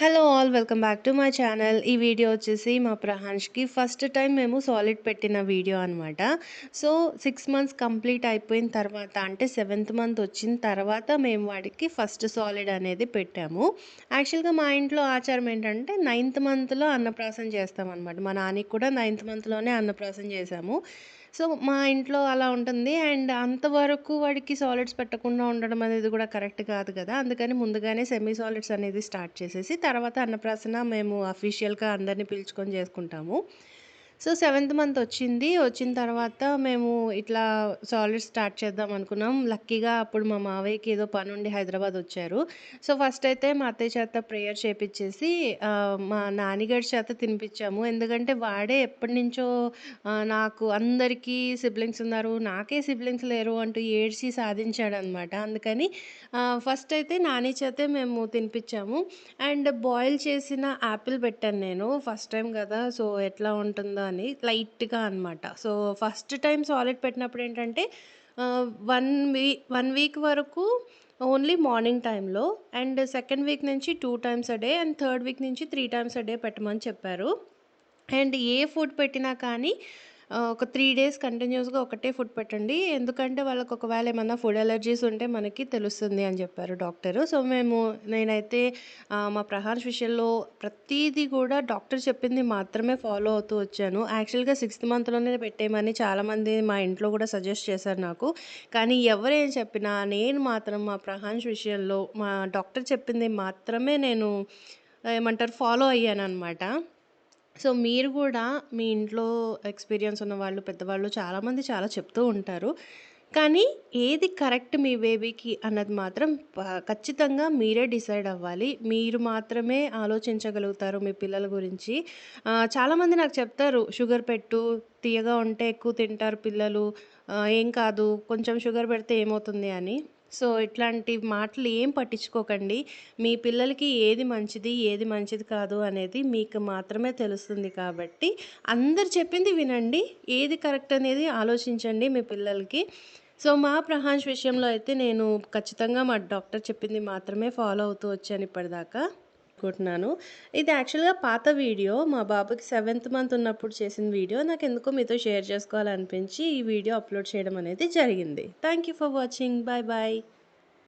Hello all welcome back to my channel ఈ video వచ్చేసి మా ప్రహాన్ష్కి ఫస్ట్ టైం మేము సాలిడ్ పెట్టిన వీడియో అనమాట సో సిక్స్ మంత్స్ కంప్లీట్ అయిపోయిన తర్వాత అంటే సెవెంత్ మంత్ వచ్చిన తర్వాత మేము వాడికి ఫస్ట్ సాలిడ్ అనేది పెట్టాము. యాక్చువల్గా మా ఇంట్లో ఆచారం ఏంటంటే నైన్త్ మంత్లో అన్నప్రాసం చేస్తామన్నమాట. మా నాన్నకి కూడా నైన్త్ మంత్లోనే అన్నప్రాసం చేశాము. సో మా ఇంట్లో అలా ఉంటుంది. అండ్ అంతవరకు వాడికి సాలిడ్స్ పెట్టకుండా ఉండడం అనేది కూడా కరెక్ట్ కాదు కదా. అందుకని ముందుగానే సెమీ సాలిడ్స్ అనేది స్టార్ట్ చేసేసి తర్వాత అన్నప్రాసన మేము అఫీషియల్గా అందరినీ పిలుచుకొని చేసుకుంటాము. సో సెవెంత్ మంత్ వచ్చింది. వచ్చిన తర్వాత మేము ఇట్లా సాలిడ్ స్టార్ట్ చేద్దాం అనుకున్నాం. లక్కీగా అప్పుడు మా మావయ్యకి ఏదో పని ఉండి హైదరాబాద్ వచ్చారు. సో ఫస్ట్ అయితే మా అత్తయ్య చేత ప్రేయర్ చేపించేసి మా నాన్నగారి చేత తినిపించాము ఎందుకంటే వాడే ఎప్పటి నుంచో నాకు అందరికీ సిబ్లింగ్స్ ఉన్నారు. నాకే సిబ్లింగ్స్ లేరు అంటూ ఏడ్చి సాధించాడు అనమాట అందుకని ఫస్ట్ అయితే నాని చేతే మేము తినిపించాము అండ్ బాయిల్ చేసిన యాపిల్ పెట్టాను నేను. ఫస్ట్ టైం కదా. సో ఎట్లా ఉంటుందో అని లైట్గా అనమాట సో ఫస్ట్ టైం సాలిడ్ పెట్టినప్పుడు ఏంటంటే వన్ వీ వన్ వీక్ వరకు ఓన్లీ మార్నింగ్ టైంలో అండ్ సెకండ్ వీక్ నుంచి two times a day and third week నుంచి త్రీ టైమ్స్ అ డే పెట్టమని చెప్పారు. అండ్ ఏ ఫుడ్ పెట్టినా కానీ ఒక త్రీ డేస్ కంటిన్యూస్గా ఒకటే ఫుడ్ పెట్టండి. ఎందుకంటే వాళ్ళకి ఒకవేళ ఏమన్నా ఫుడ్ అలర్జీస్ ఉంటే మనకి తెలుస్తుంది అని చెప్పారు డాక్టరు. సో మేము నేనైతే మా ప్రహార్ష్ విషయంలో ప్రతిదీ కూడా డాక్టర్ చెప్పింది మాత్రమే ఫాలో అవుతూ వచ్చాను. యాక్చువల్గా సిక్స్త్ మంత్లోనే పెట్టేయమని చాలామంది మా ఇంట్లో కూడా సజెస్ట్ చేశారు నాకు. కానీ ఎవరేం చెప్పినా నేను మాత్రం మా ప్రహాన్స్ విషయంలో మా డాక్టర్ చెప్పింది మాత్రమే నేను ఏమంటారు ఫాలో అయ్యాను అనమాట సో మీరు కూడా మీ ఇంట్లో ఎక్స్పీరియన్స్ ఉన్న వాళ్ళు పెద్దవాళ్ళు చాలామంది చాలా చెప్తూ ఉంటారు. కానీ ఏది కరెక్ట్ మీ బేబీకి అన్నది మాత్రం ఖచ్చితంగా మీరే డిసైడ్ అవ్వాలి. మీరు మాత్రమే ఆలోచించగలుగుతారు మీ పిల్లల గురించి. చాలామంది నాకు చెప్తారు షుగర్ పెట్టు తీయగా ఉంటే ఎక్కువ తింటారు పిల్లలు. ఏం కాదు కొంచెం షుగర్ పెడితే ఏమవుతుంది అని. సో ఇట్లాంటి మాటలు ఏం పట్టించుకోకండి. మీ పిల్లలకి ఏది మంచిది ఏది మంచిది కాదు అనేది మీకు మాత్రమే తెలుస్తుంది కాబట్టి అందరు చెప్పింది వినండి. ఏది కరెక్ట్ అనేది ఆలోచించండి మీ పిల్లలకి. సో మా ప్రహాన్స్ విషయంలో అయితే నేను ఖచ్చితంగా మా డాక్టర్ చెప్పింది మాత్రమే ఫాలో అవుతూ వచ్చాను ఇప్పటిదాకా. అనుకుంటున్నాను ఇది యాక్చువల్గా పాత వీడియో. మా బాబుకి సెవెంత్ మంత్ ఉన్నప్పుడు చేసిన వీడియో. నాకు ఎందుకో మీతో షేర్ చేసుకోవాలనిపించి ఈ వీడియో అప్లోడ్ చేయడం అనేది జరిగింది. Thank you for watching. Bye bye.